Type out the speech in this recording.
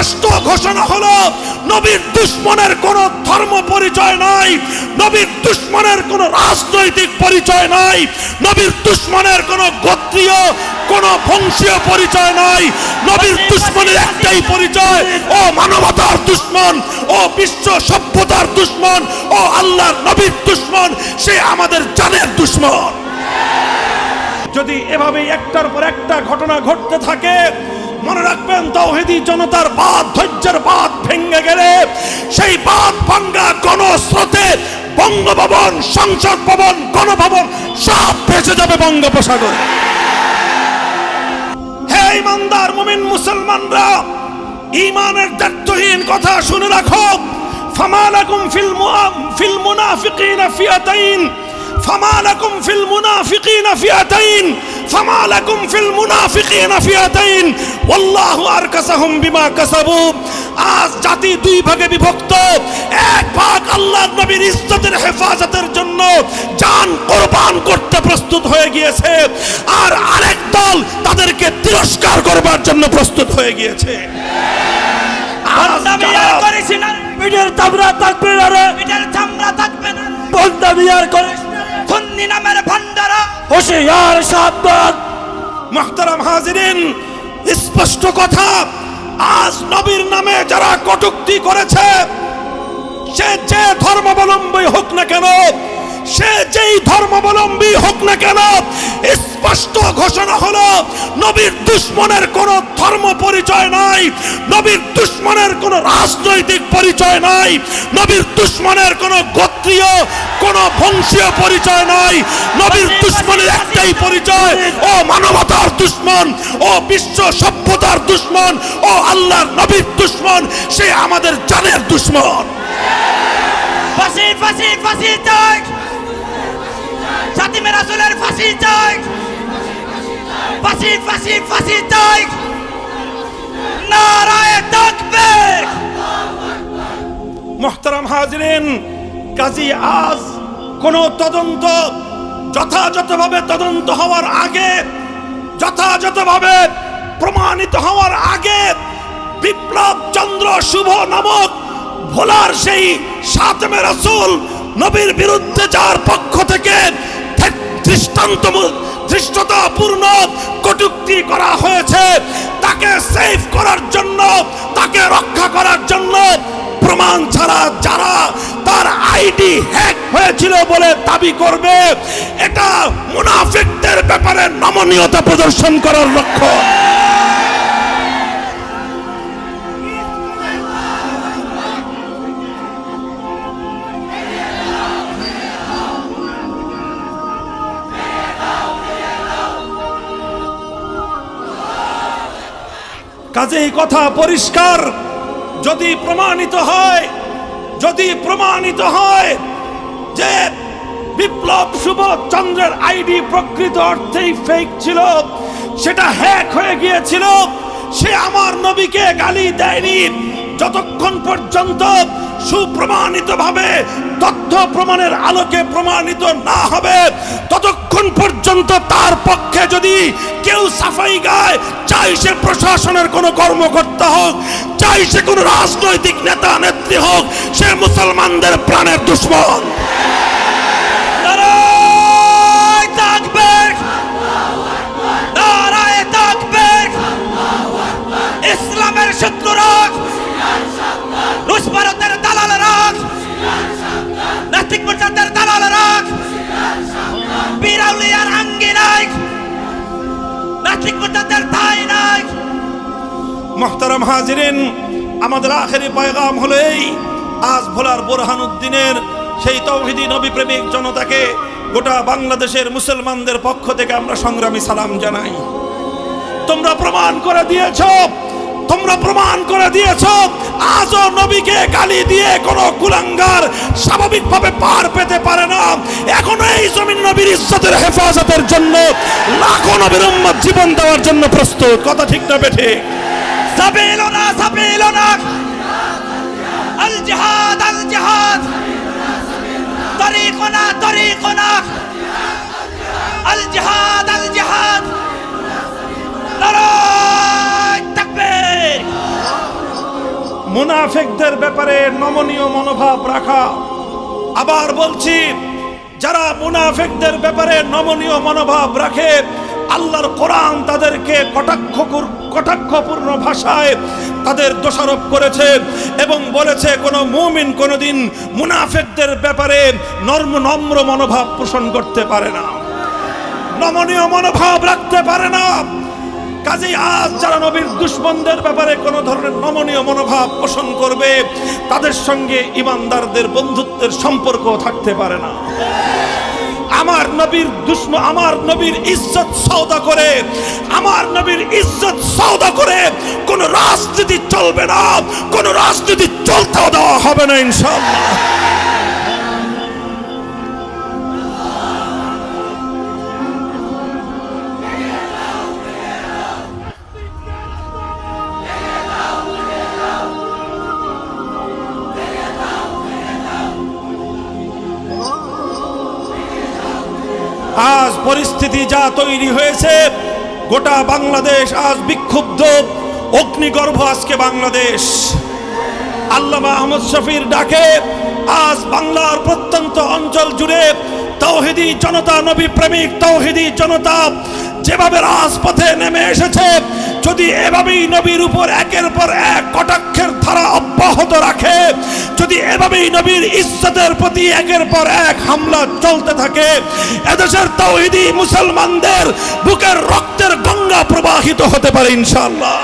স্পষ্ট ঘোষণা হলো, নবীর দুশ্মনের কোনো ধর্ম পরিচয় নাই, নবীর দুশ্মনের কোনো রাজনৈতিক পরিচয় নাই, নবীর দুশ্মনের কোনো গোত্রীয়, কোনো বংশীয় পরিচয় নাই, নবীর দুশ্মনের একটাই পরিচয়, ও মানবতার দুশ্মন, ও বিশ্ব সভ্যতার দুশ্মন, ও আল্লাহর নবীর দুশ্মন, সে আমাদের জানের দুশ্মন। যদি এভাবে একটার পর একটা ঘটনা ঘটতে থাকে মনে রাখবেন, তৌহিদি জনতার বাদ, ধৈর্যের বাদ ভেঙে গেলে সেই বাদ ভাঙ্গা গণস্রোতে বঙ্গভবন, সংসদ ভবন, গণভবন সব ভেসে যাবে বঙ্গোপসাগরে। হে ইমানদার মুমিন মুসলমানরা ইমানের দায়িত্বহীন কথা শুনে রাখো। ফামালাকুম ফিল ফিল মুনাফিকিনা ফিয়াতাইন। ফামালাকুম ফিল মুনাফিকিনা ফিয়াতাইন। ফামালাকুম ফিল মুনাফিকিনা ফিয়াতাইন ওয়াল্লাহু আরকাসাহুম বিমা কাসাবু আজ জাতি দুই ভাগে বিভক্ত এক ভাগ আল্লাহর নবীর ইজ্জতের হেফাজতের জন্য জান কোরবান করতে প্রস্তুত হয়ে গিয়েছে আর আরেক দল তাদেরকে তিরস্কার করবার জন্য প্রস্তুত হয়ে গিয়েছে রে। পিঠের চামড়া থাকবে না রে পিঠের চামড়া থাকবে না রে। বন্দামি আর করিস না রে। সন্নি নামের ভান্ডারা। হুশিয়ার সাবধান মোহতারাম হাজিরিন স্পষ্ট কথা আজ নবীর নামে যারা কটুক্তি করেছে সে যে ধর্মাবলম্বী হোক না কেন সে যেই ধর্মাবলম্বী হোক না কেন, স্পষ্ট ঘোষণা হলো, নবীর দুশ্মনের কোনো ধর্ম পরিচয় নাই, নবীর দুশ্মনের কোনো রাজনৈতিক পরিচয় নাই, নবীর দুশ্মনের কোনো গোত্রীয়, কোনো বংশীয় পরিচয় নাই, নবীর দুশ্মনের একটাই পরিচয়, ও মানবতার দুশ্মন, ও বিশ্ব সভ্যতার দুশ্মন, ও আল্লাহর নবীর দুশ্মন, সে আমাদের জানের দুশ্মন। ফাঁসি ফাঁসি ফাঁসি চাই সাতিমে রাসুলের ফাঁসি চাই ফাঁসি ফাঁসি ফাঁসি চাই নারায় তাকবীর। মোহতারাম হাজরিন, কাজী আজ কোন তদন্ত যথাযথভাবে তদন্ত হওয়ার আগে, যথাযথভাবে প্রমাণিত হওয়ার আগে বিপ্লব চন্দ্র শুভ নামক ভোলার সেই সাতমে রসুল নবীর বিরুদ্ধে যার পক্ষ থেকে দৃষ্টান্ত ধৃষ্টতাপূর্ণ কটুক্তি করা হয়েছে। তাকে সেভ করার জন্য, তাকে রক্ষা করার জন্য প্রমাণ ছাড়া যারা তার আইডি হ্যাক হয়েছিল বলে দাবি করবে, এটা মুনাফিকদের ব্যাপারে নমনীয়তা প্রদর্শন করার লক্ষ্য। কাজেই কথা পরিষ্কার। যদি প্রমাণিত হয়, যদি প্রমাণিত হয় যে বিপ্লব শুভ চন্দ্রের আইডি প্রকৃত অর্থেই ফেক ছিল, সেটা হ্যাক হয়ে গিয়েছিল, সে আমার নবীকে গালি দেয়নি, যতক্ষণ পর্যন্ত সুপ্রমাণিতভাবে, তথ্য প্রমাণের আলোকে প্রমাণিত না হবে। ততক্ষণ পর্যন্ত তার পক্ষে যদি কেউ সাফাই গায়, চাই সে প্রশাসনের কোনো কর্মকর্তা হোক, চাই সে কোনো রাজনৈতিক নেতা, নেত্রী হোক, সে মুসলমানদের প্রাণের দুশ্মন। নাস্তিক মোর্চাদের দালালেরা বিরাউলিয়ার আঙ্গি নাই। নাস্তিক মোর্চাদের ঠাই নাই। মোহতারাম হাজিরিন, আমাদের আখেরি পয়গাম হলো এই, আজ ভোলার বোরহানুদ্দিনের সেই তৌহিদি নবী প্রেমিক জনতাকে গোটা বাংলাদেশের মুসলমানদের পক্ষ থেকে আমরা সংগ্রামী সালাম জানাই। তোমরা প্রমাণ করে দিয়েছ, তোমরা প্রমাণ করে দিয়েছ আজও নবীকে গালি দিয়ে কোনো কুলাঙ্গার স্বাভাবিকভাবে পার পেতে পারে না। এখনও এই জমিন নবীর ইজ্জতের হেফাজতের জন্য লাখো নবীর জীবন দেওয়ার জন্য প্রস্তুত। কথা ঠিক না বেঠে? সাবিলুনা সাবিলুনা আল জিহাদ আল জিহাদ। তরিকুনা তরিকুনা আল জিহাদ আল জিহাদ। মুনাফিকদের ব্যাপারে নমনীয় মনোভাব রাখা। আবার বলছি, যারা মুনাফেকদের ব্যাপারে নমনীয় মনোভাব রাখে, আল্লাহর কোরআন তাদেরকে কটাক্ষ কটাক্ষপূর্ণ ভাষায় তাদের দোষারোপ করেছে এবং বলেছে, কোনো মুমিন কোনোদিন মুনাফেকদের ব্যাপারে নর্ম নম্র মনোভাব পোষণ করতে পারে না। নমনীয় মনোভাব রাখতে পারে না। কাজেই আজ যারা নবীর দুশ্মনদের ব্যাপারে কোনো ধরনের নমনীয় মনোভাব পোষণ করবে, তাদের সঙ্গে ইমানদারদের বন্ধুত্বের সম্পর্ক থাকতে পারে না। আমার নবীর দুশ্ম, আমার নবীর ইজ্জত সওদা করে, আমার নবীর ইজ্জত সওদা করে কোন রাজনীতি চলবে না, কোন রাজনীতি চলতেও দেওয়া হবে না ইনশাআল্লাহ। আজ পরিস্থিতি যা তৈরি হয়েছে, গোটা বাংলাদেশ আজ বিক্ষুব্ধ। অগ্নিগর্ভ আজকে বাংলাদেশ। আল্লামা আহমদ শফির ডাকে, আজ বাংলার প্রত্যন্ত অঞ্চল জুড়ে তৌহিদি জনতা, নবী প্রেমিক তৌহিদি জনতা যেভাবে রাজপথে নেমে এসেছে যদি এভাবেই নবীর উপর একের পর এক কটাক্ষের ধারা অব্যাহত রাখে, যদি এভাবেই নবীর ইজ্জতের প্রতি একের পর এক হামলা চলতে থাকে, এদেশের তৌহিদি মুসলমানদের বুকের রক্তের গঙ্গা প্রবাহিত হতে পারে ইনশাআল্লাহ।